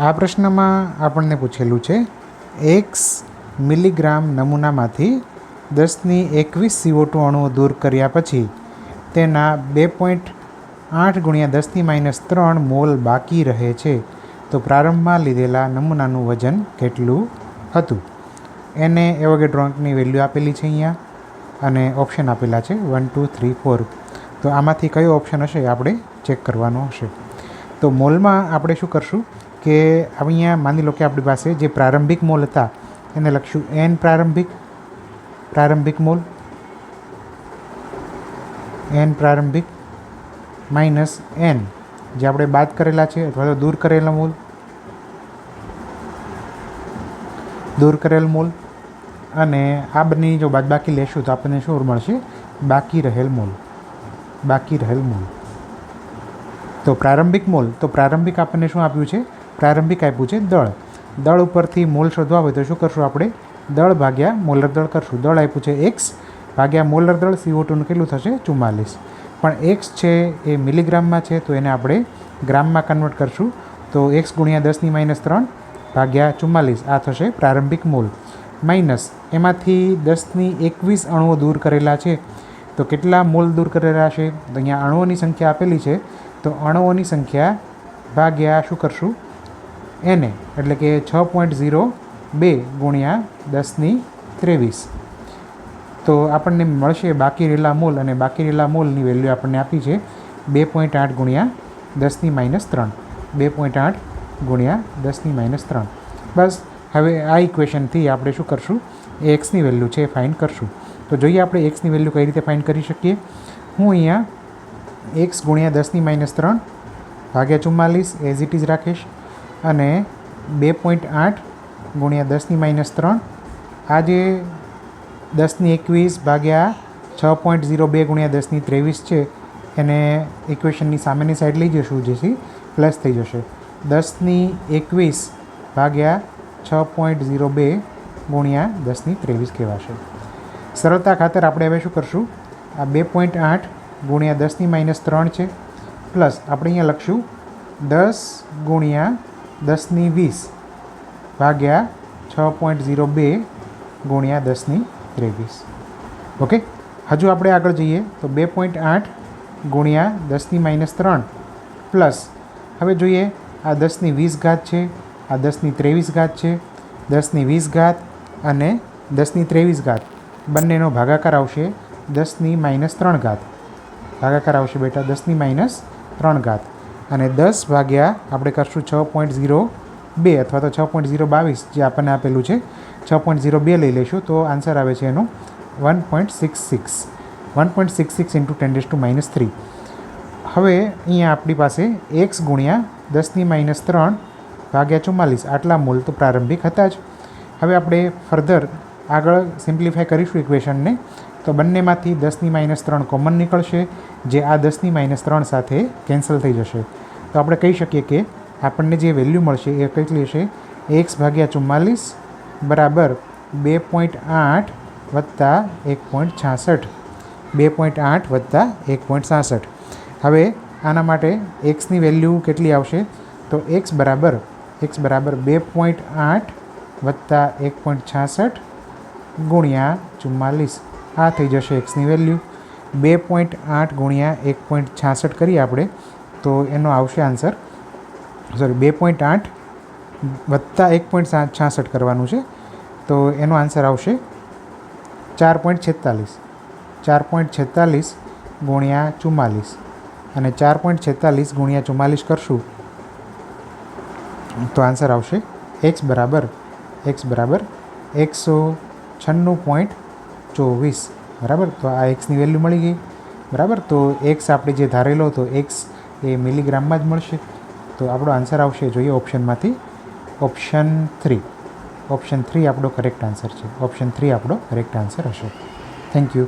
આ પ્રશ્નમાં આપણને પૂછેલું છે એક્સ મિલીગ્રામ નમૂનામાંથી દસની એકવીસ સીઓ ટુ અણુઓ દૂર કર્યા પછી તેના બે પોઈન્ટ આઠ ગુણ્યા દસની માઇનસ ત્રણ મોલ બાકી રહે છે. તો પ્રારંભમાં લીધેલા નમૂનાનું વજન કેટલું હતું? એને એવોગેડ્રોન્કની વેલ્યુ આપેલી છે અહીંયા અને ઓપ્શન આપેલા છે વન ટુ થ્રી ફોર તો આમાંથી કયો ઓપ્શન હશે આપણે ચેક કરવાનો હશે. તો મોલમાં આપણે શું કરશું? કે અહીંયા માની લો કે આપણી પાસે જે પ્રારંભિક મોલ હતા, એને લખશું એન પ્રારંભિક પ્રારંભિક મોલ. એન પ્રારંભિક માઇનસ એન જે આપણે બાદ કરેલા છે અથવા તો દૂર કરેલા મોલ. દૂર કરેલ મોલ. અને આ બંનેની જો બાદબાકી લેશું તો આપણને શું મળશે? બાકી રહેલ મોલ. બાકી રહેલ મોલ. તો પ્રારંભિક મોલ, તો પ્રારંભિક આપણને શું આપ્યું છે? પ્રારંભિક આપ્યું છે દળ. દળ ઉપરથી મોલ શોધવા હોય તો શું કરશું આપણે? દળ ભાગ્યા મોલર દળ કરશું. દળ આપ્યું છે એક્સ ભાગ્યા મોલર દળ સીઓ ટુનું કેટલું થશે? ચુમ્માલીસ. પણ એક્સ છે એ મિલીગ્રામમાં છે તો એને આપણે ગ્રામમાં કન્વર્ટ કરશું. તો એક્સ ગુણ્યા દસની માઇનસ ત્રણ ભાગ્યા ચુમ્માલીસ. આ થશે પ્રારંભિક મોલ. માઇનસ એમાંથી દસની એકવીસ અણુઓ દૂર કરેલા છે. તો કેટલા મોલ દૂર કરેલા છે? તો અહીંયા અણુઓની સંખ્યા આપેલી છે. તો અણુઓની સંખ્યા ભાગ્યા શું કરશું? એને એટલે કે છ પોઈન્ટ ઝીરો બે ગુણ્યા દસની ત્રેવીસ. તો આપણને મળશે બાકી રહેલા મોલ અને બાકી રહેલા મોલની વેલ્યુ આપણને આપી છે બે પોઈન્ટ આઠ ગુણ્યા દસની માઇનસ ત્રણ. બે પોઈન્ટ આઠ ગુણ્યા દસની માઇનસ ત્રણ. બસ, હવે આ ઇક્વેશનથી આપણે શું કરશું? એ એક્સની વેલ્યુ છે એ ફાઇન કરશું. તો જોઈએ આપણે એક્સની વેલ્યુ કઈ રીતે ફાઇન કરી શકીએ? હું અહીંયા એક્સ ગુણ્યા દસની માઇનસ ત્રણ ભાગ્યા ચુમ્માલીસ એઝ ઇટ ઇઝ રાખીશ. અને બે પોઈન્ટ આઠ ગુણ્યા દસની માઇનસ ત્રણ. આ જે દસની એકવીસ ભાગ્યા છ પોઈન્ટ ઝીરો બે ગુણ્યા દસની ત્રેવીસ છે, એને ઇક્વેશનની સામેની સાઈડ લઈ જશું, જેથી પ્લસ થઈ જશે. દસની એકવીસ ભાગ્યા છ પોઈન્ટ ઝીરો બે ગુણ્યા દસની ત્રેવીસ કહેવાશે. સરળતા ખાતર આપણે હવે શું કરશું? આ બે પોઈન્ટ આઠ ગુણ્યા દસની માઇનસ ત્રણ છે પ્લસ આપણે અહીંયા લખશું દસ ગુણ્યા દસની વીસ ભાગ્યા છ પોઈન્ટ ઝીરો બે ગુણ્યા દસની ત્રેવીસ. ઓકે? હજુ આપણે આગળ જઈએ તો બે પોઈન્ટ આઠ ગુણ્યા દસની માઇનસ ત્રણ પ્લસ હવે જોઈએ આ દસની વીસ ઘાત છે, આ દસની ત્રેવીસ ઘાત છે, દસની વીસ ઘાત અને દસની ત્રેવીસ ઘાત. બંનેનો ભાગાકાર આવશે દસની માઇનસ ત્રણ ઘાત. ભાગાકાર આવશે બેટા દસની માઇનસ ત્રણ ઘાત. અને દસ ભાગ્યા આપણે કરશું છ પોઈન્ટ ઝીરો બે અથવા તો છ પોઈન્ટ ઝીરો બાવીસ જે આપણને આપેલું છે. છ પોઈન્ટ ઝીરો બે લઈ લઈશું તો આન્સર આવે છે એનો one point six six one point six six into ten days two minus three હવે અહીંયા આપણી પાસે એક્સ ગુણ્યા દસની માઇનસ ત્રણ ભાગ્યા ચુમ્માલીસ. આટલા મૂલ તો પ્રારંભિક હતા જ. હવે આપણે ફર્ધર આગળ સિમ્પ્લિફાય કરીશું ઇક્વેશનને તો બંનેમાંથી દસની માઇનસ ત્રણ કોમન નીકળશે, જે આ દસની માઇનસ ત્રણ સાથે કેન્સલ થઈ જશે. તો આપણે કહી શકીએ કે આપણને જે વેલ્યુ મળશે એ કેટલી હશે? એક્સ ભાગ્યા ચુમ્માલીસ બરાબર બે પોઈન્ટ આઠ વત્તા એક પોઈન્ટ છાસઠ. બે પોઈન્ટ આઠ વત્તા એક પોઈન્ટ છાસઠ. હવે આના માટે એક્સની વેલ્યુ કેટલી આવશે? તો એક્સ બરાબર એક્સ બરાબર બે પોઈન્ટ આઠ વત્તા એક પોઈન્ટ છાસઠ ગુણ્યા ચુમ્માલીસ. આ થઈ જશે એક્સની વેલ્યુ. બે પોઈન્ટ આઠ ગુણ્યા એક પોઈન્ટ છાસઠ કરીએ આપણે, તો એનો આવશે આન્સર, સોરી, બે પોઈન્ટ આઠ વત્તા એક પોઈન્ટ છાસઠ કરવાનું છે. તો એનો આન્સર આવશે ચાર પોઈન્ટ છેતાલીસ. ચાર પોઈન્ટ છેતાલીસ ગુણ્યા ચુમ્માલીસ. અને ચાર પોઈન્ટ છેતાલીસ ગુણ્યા ચુમ્માલીસ કરશું, તો આન્સર આવશે એક્સ બરાબર એક્સ બરાબર એકસો છન્નું પોઈન્ટ ચોવીસ. બરાબર? તો આ એક્સની વેલ્યુ મળી ગઈ. બરાબર? તો એક્સ આપણે જે ધારેલો હતો એક્સ એ મિલીગ્રામમાં જ મળશે. તો આપણો આન્સર આવશે, જોઈએ ઓપ્શનમાંથી. Option three. ઓપ્શન થ્રી આપણો કરેક્ટ આન્સર છે. ઓપ્શન થ્રી આપણો કરેક્ટ આન્સર હશે. Thank you